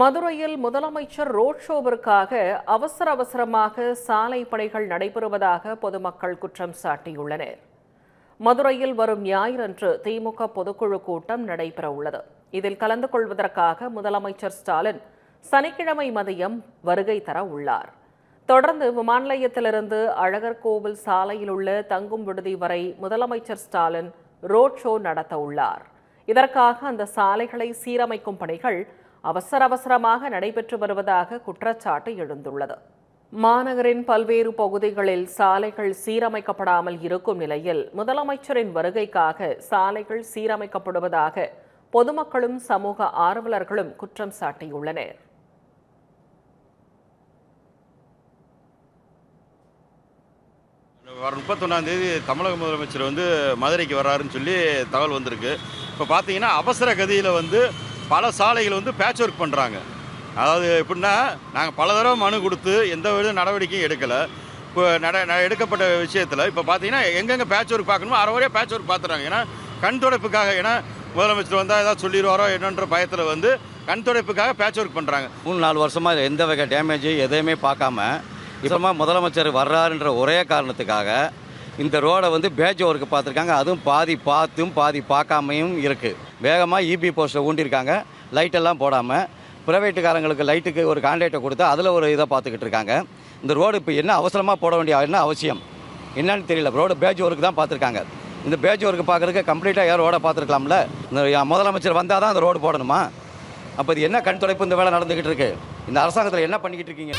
மதுரையில் முதலமைச்சர் ரோட் ஷோவிற்காக அவசர அவசரமாக சாலை பணிகள் நடைபெறுவதாக பொதுமக்கள் குற்றம் சாட்டியுள்ளனர். மதுரையில் வரும் ஞாயிறன்று திமுக பொதுக்குழு கூட்டம் நடைபெறவுள்ளது இதில் கலந்து கொள்வதற்காக முதலமைச்சர் ஸ்டாலின் சனிக்கிழமை மதியம் வருகை தர உள்ளார். தொடர்ந்து விமான நிலையத்திலிருந்து அழகர் கோவில் சாலையில் உள்ள தங்கும் விடுதி வரை முதலமைச்சர் ஸ்டாலின் ரோட் ஷோ நடத்த உள்ளார். இதற்காக அந்த சாலைகளை சீரமைக்கும் பணிகள் அவசர அவசரமாக நடைபெற்று வருவதாக குற்றச்சாட்டு எழுந்துள்ளது. மாநகரின் பல்வேறு பகுதிகளில் சாலைகள் சீரமைக்கப்படாமல் இருக்கும் நிலையில் முதலமைச்சரின் வருகைக்காக சாலைகள் சீரமைக்கப்படுவதாக பொதுமக்களும் சமூக ஆர்வலர்களும் குற்றம் சாட்டியுள்ளனர். வர முப்பத்தொன்னாம் தேதி தமிழக முதலமைச்சர் வந்து மதுரைக்கு வர்றாருன்னு சொல்லி தகவல் வந்திருக்கு. இப்போ பார்த்தீங்கன்னா அவசர கதியில் வந்து பல சாலைகள் வந்து பேட்ச் ஒர்க் பண்ணுறாங்க அதாவது எப்படின்னா நாங்கள் பல தடவை மனு கொடுத்து எந்த வித நடவடிக்கையும் எடுக்கலை. இப்போ நட எடுக்கப்பட்ட விஷயத்தில் இப்போ பார்த்தீங்கன்னா எங்கெங்கே பேட்ச் ஒர்க் பார்க்கணுமோ அரை வரையாக பேட்ச் ஒர்க் பார்த்துறாங்க ஏன்னா கண் துடைப்புக்காக ஏன்னா முதலமைச்சர் வந்தால் ஏதாவது சொல்லிடுவாரோ என்னன்ற பயத்தில் வந்து கண் துடைப்புக்காக பேட்ச் ஒர்க் பண்ணுறாங்க மூணு நாலு வருஷமாக எந்த வகை டேமேஜ் எதையுமே பார்க்காம இப்போமா முதலமைச்சர் வர்றாருன்ற ஒரே காரணத்துக்காக இந்த ரோடை வந்து பேஜ் ஒர்க்கு பார்த்துருக்காங்க. அதுவும் பாதி பார்த்தும் பாதி பார்க்காமையும் இருக்குது வேகமாக இபி போஸ்ட்டை ஊண்டியிருக்காங்க லைட்டெல்லாம் போடாமல் ப்ரைவேட்டுக்காரங்களுக்கு லைட்டுக்கு ஒரு கான்ட்ராக்டை கொடுத்து அதில் ஒரு இதை பார்த்துக்கிட்டு இருக்காங்க. இந்த ரோடு இப்போ என்ன அவசரமாக போட வேண்டிய என்ன அவசியம்? என்னன்னு தெரியல. ரோடு பேஜ் ஒர்க்கு தான் பார்த்துருக்காங்க. இந்த பேஜ் ஒர்க்கு பார்க்குறதுக்கு கம்ப்ளீட்டாக யார் ரோடை பார்த்துருக்கலாம்ல? இந்த முதலமைச்சர் வந்தால் தான் அந்த ரோடு போடணுமா? அப்போ இது என்ன கண் துடைப்பு இந்த வேலை நடந்துக்கிட்டு இருக்கு? இந்த அரசாங்கத்தில் என்ன பண்ணிக்கிட்டு இருக்கீங்க?